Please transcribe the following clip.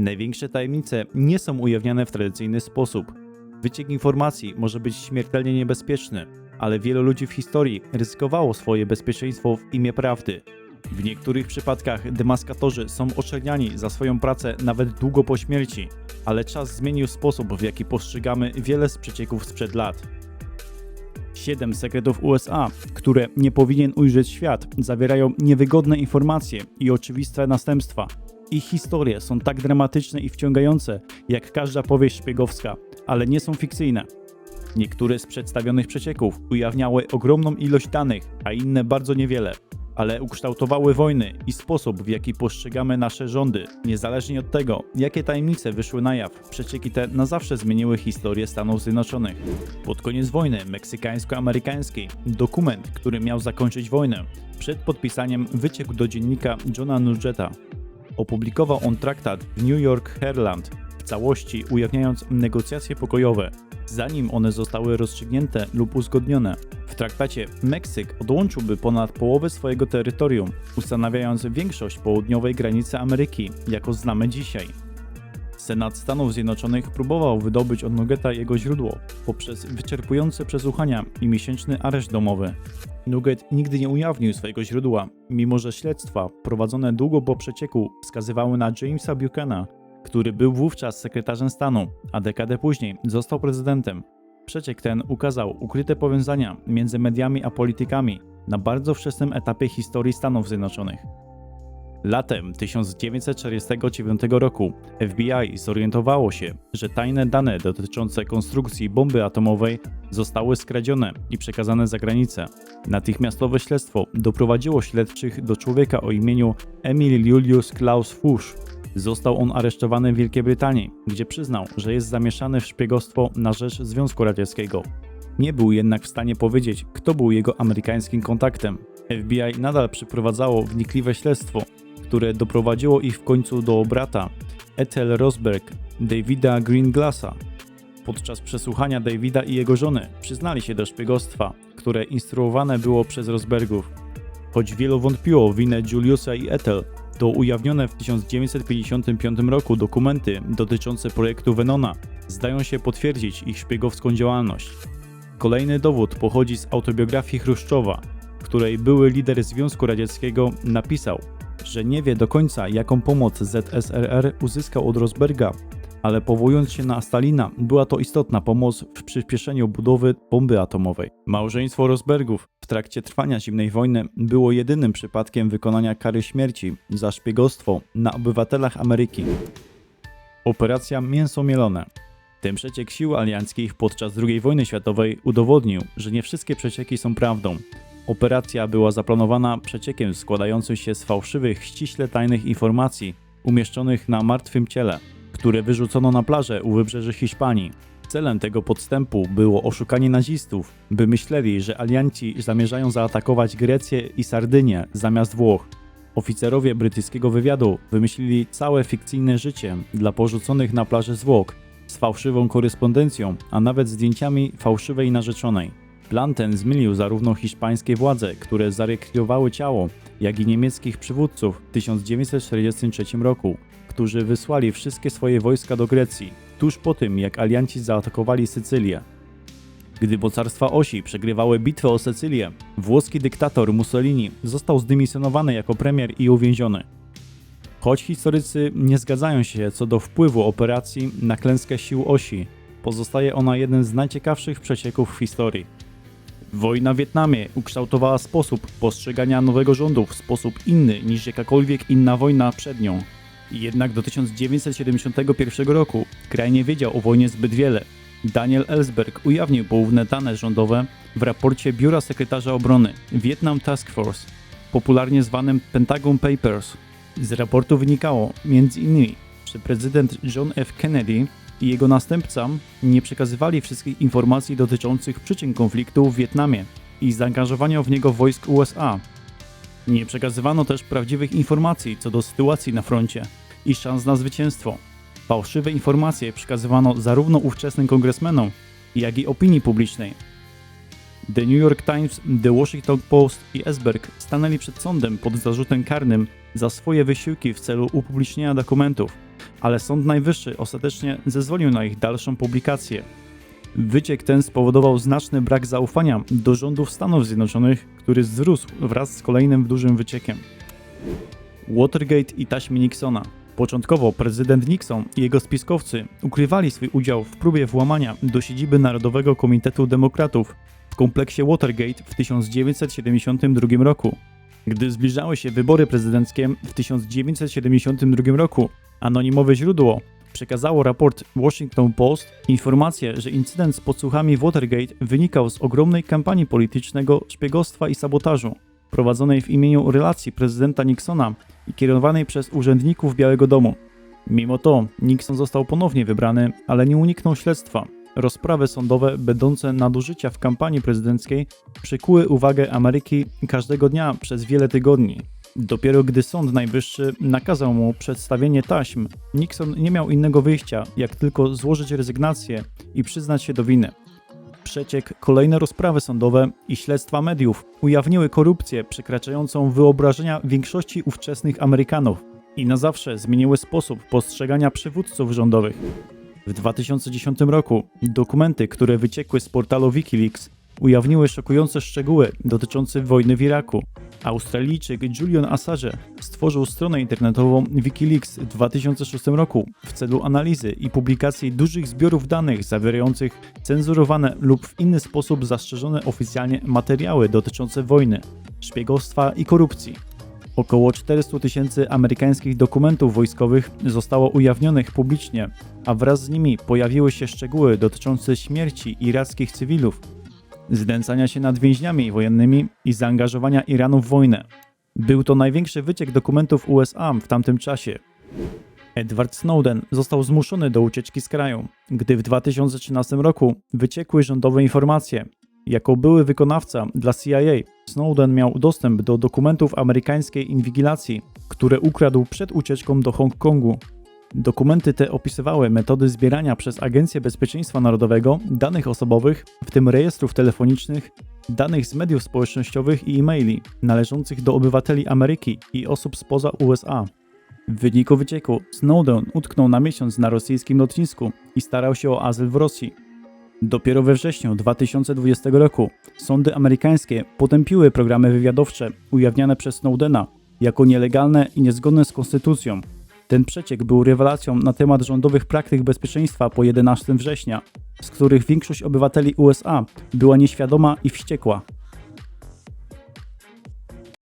Największe tajemnice nie są ujawniane w tradycyjny sposób. Wyciek informacji może być śmiertelnie niebezpieczny, ale wielu ludzi w historii ryzykowało swoje bezpieczeństwo w imię prawdy. W niektórych przypadkach demaskatorzy są oczerniani za swoją pracę nawet długo po śmierci, ale czas zmienił sposób, w jaki postrzegamy wiele z przecieków sprzed lat. Siedem sekretów USA, które nie powinien ujrzeć świat, zawierają niewygodne informacje i oczywiste następstwa. Ich historie są tak dramatyczne i wciągające, jak każda powieść szpiegowska, ale nie są fikcyjne. Niektóre z przedstawionych przecieków ujawniały ogromną ilość danych, a inne bardzo niewiele, ale ukształtowały wojny i sposób, w jaki postrzegamy nasze rządy. Niezależnie od tego, jakie tajemnice wyszły na jaw, przecieki te na zawsze zmieniły historię Stanów Zjednoczonych. Pod koniec wojny meksykańsko-amerykańskiej dokument, który miał zakończyć wojnę, przed podpisaniem wyciekł do dziennika Johna Nugeta. Opublikował on traktat New York Herald, w całości ujawniając negocjacje pokojowe, zanim one zostały rozstrzygnięte lub uzgodnione. W traktacie Meksyk odłączyłby ponad połowę swojego terytorium, ustanawiając większość południowej granicy Ameryki, jako znamy dzisiaj. Senat Stanów Zjednoczonych próbował wydobyć od Nugeta jego źródło poprzez wyczerpujące przesłuchania i miesięczny areszt domowy. Nugget nigdy nie ujawnił swojego źródła, mimo że śledztwa prowadzone długo po przecieku wskazywały na Jamesa Buchana, który był wówczas sekretarzem stanu, a dekadę później został prezydentem. Przeciek ten ukazał ukryte powiązania między mediami a politykami na bardzo wczesnym etapie historii Stanów Zjednoczonych. Latem 1949 roku FBI zorientowało się, że tajne dane dotyczące konstrukcji bomby atomowej zostały skradzione i przekazane za granicę. Natychmiastowe śledztwo doprowadziło śledczych do człowieka o imieniu Emil Julius Klaus Fuchs. Został on aresztowany w Wielkiej Brytanii, gdzie przyznał, że jest zamieszany w szpiegostwo na rzecz Związku Radzieckiego. Nie był jednak w stanie powiedzieć, kto był jego amerykańskim kontaktem. FBI nadal przeprowadzało wnikliwe śledztwo, które doprowadziło ich w końcu do brata Ethel Rosberg, Davida Greenglassa. Podczas przesłuchania Davida i jego żony przyznali się do szpiegostwa, które instruowane było przez Rosbergów. Choć wielu wątpiło w winę Juliusa i Ethel, to ujawnione w 1955 roku dokumenty dotyczące projektu Venona zdają się potwierdzić ich szpiegowską działalność. Kolejny dowód pochodzi z autobiografii Chruszczowa, której były lider Związku Radzieckiego napisał, że nie wie do końca, jaką pomoc ZSRR uzyskał od Rosberga, ale powołując się na Stalina, była to istotna pomoc w przyspieszeniu budowy bomby atomowej. Małżeństwo Rosbergów w trakcie trwania zimnej wojny było jedynym przypadkiem wykonania kary śmierci za szpiegostwo na obywatelach Ameryki. Operacja Mięso Mielone ten przeciek sił alianckich podczas II wojny światowej udowodnił, że nie wszystkie przecieki są prawdą. Operacja była zaplanowana przeciekiem składającym się z fałszywych, ściśle tajnych informacji umieszczonych na martwym ciele, które wyrzucono na plażę u wybrzeży Hiszpanii. Celem tego podstępu było oszukanie nazistów, by myśleli, że alianci zamierzają zaatakować Grecję i Sardynię zamiast Włoch. Oficerowie brytyjskiego wywiadu wymyślili całe fikcyjne życie dla porzuconych na plaży zwłok z fałszywą korespondencją, a nawet zdjęciami fałszywej narzeczonej. Plan ten zmylił zarówno hiszpańskie władze, które zarekwirowały ciało, jak i niemieckich przywódców w 1943 roku, którzy wysłali wszystkie swoje wojska do Grecji, tuż po tym jak alianci zaatakowali Sycylię. Gdy mocarstwa osi przegrywały bitwę o Sycylię, włoski dyktator Mussolini został zdymisjonowany jako premier i uwięziony. Choć historycy nie zgadzają się co do wpływu operacji na klęskę sił osi, pozostaje ona jednym z najciekawszych przecieków w historii. Wojna w Wietnamie ukształtowała sposób postrzegania nowego rządu w sposób inny niż jakakolwiek inna wojna przed nią. Jednak do 1971 roku kraj nie wiedział o wojnie zbyt wiele. Daniel Ellsberg ujawnił poufne dane rządowe w raporcie Biura Sekretarza Obrony Vietnam Task Force, popularnie zwanym Pentagon Papers. Z raportu wynikało m.in., że prezydent John F. Kennedy i jego następca nie przekazywali wszystkich informacji dotyczących przyczyn konfliktu w Wietnamie i zaangażowania w niego wojsk USA. Nie przekazywano też prawdziwych informacji co do sytuacji na froncie i szans na zwycięstwo. Fałszywe informacje przekazywano zarówno ówczesnym kongresmenom, jak i opinii publicznej. The New York Times, The Washington Post i Esberg stanęli przed sądem pod zarzutem karnym za swoje wysiłki w celu upublicznienia dokumentów. Ale Sąd Najwyższy ostatecznie zezwolił na ich dalszą publikację. Wyciek ten spowodował znaczny brak zaufania do rządów Stanów Zjednoczonych, który wzrósł wraz z kolejnym dużym wyciekiem. Watergate i taśmy Nixona. Początkowo prezydent Nixon i jego spiskowcy ukrywali swój udział w próbie włamania do siedziby Narodowego Komitetu Demokratów w kompleksie Watergate w 1972 roku. Gdy zbliżały się wybory prezydenckie w 1972 roku, anonimowe źródło przekazało raport Washington Post informację, że incydent z podsłuchami Watergate wynikał z ogromnej kampanii politycznego szpiegostwa i sabotażu prowadzonej w imieniu relacji prezydenta Nixona i kierowanej przez urzędników Białego Domu. Mimo to Nixon został ponownie wybrany, ale nie uniknął śledztwa. Rozprawy sądowe będące nadużycia w kampanii prezydenckiej przykuły uwagę Ameryki każdego dnia przez wiele tygodni. Dopiero gdy Sąd Najwyższy nakazał mu przedstawienie taśm, Nixon nie miał innego wyjścia, jak tylko złożyć rezygnację i przyznać się do winy. Przeciek, kolejne rozprawy sądowe i śledztwa mediów ujawniły korupcję przekraczającą wyobrażenia większości ówczesnych Amerykanów i na zawsze zmieniły sposób postrzegania przywódców rządowych. W 2010 roku dokumenty, które wyciekły z portalu Wikileaks, ujawniły szokujące szczegóły dotyczące wojny w Iraku. Australijczyk Julian Assange stworzył stronę internetową Wikileaks w 2006 roku w celu analizy i publikacji dużych zbiorów danych zawierających cenzurowane lub w inny sposób zastrzeżone oficjalnie materiały dotyczące wojny, szpiegostwa i korupcji. Około 400 tysięcy amerykańskich dokumentów wojskowych zostało ujawnionych publicznie, a wraz z nimi pojawiły się szczegóły dotyczące śmierci irackich cywilów, znęcania się nad więźniami wojennymi i zaangażowania Iranu w wojnę. Był to największy wyciek dokumentów USA w tamtym czasie. Edward Snowden został zmuszony do ucieczki z kraju, gdy w 2013 roku wyciekły rządowe informacje. Jako były wykonawca dla CIA, Snowden miał dostęp do dokumentów amerykańskiej inwigilacji, które ukradł przed ucieczką do Hongkongu. Dokumenty te opisywały metody zbierania przez Agencję Bezpieczeństwa Narodowego danych osobowych, w tym rejestrów telefonicznych, danych z mediów społecznościowych i e-maili należących do obywateli Ameryki i osób spoza USA. W wyniku wycieku Snowden utknął na miesiąc na rosyjskim lotnisku i starał się o azyl w Rosji. Dopiero we wrześniu 2020 roku sądy amerykańskie potępiły programy wywiadowcze ujawniane przez Snowdena jako nielegalne i niezgodne z konstytucją. Ten przeciek był rewelacją na temat rządowych praktyk bezpieczeństwa po 11 września, z których większość obywateli USA była nieświadoma i wściekła.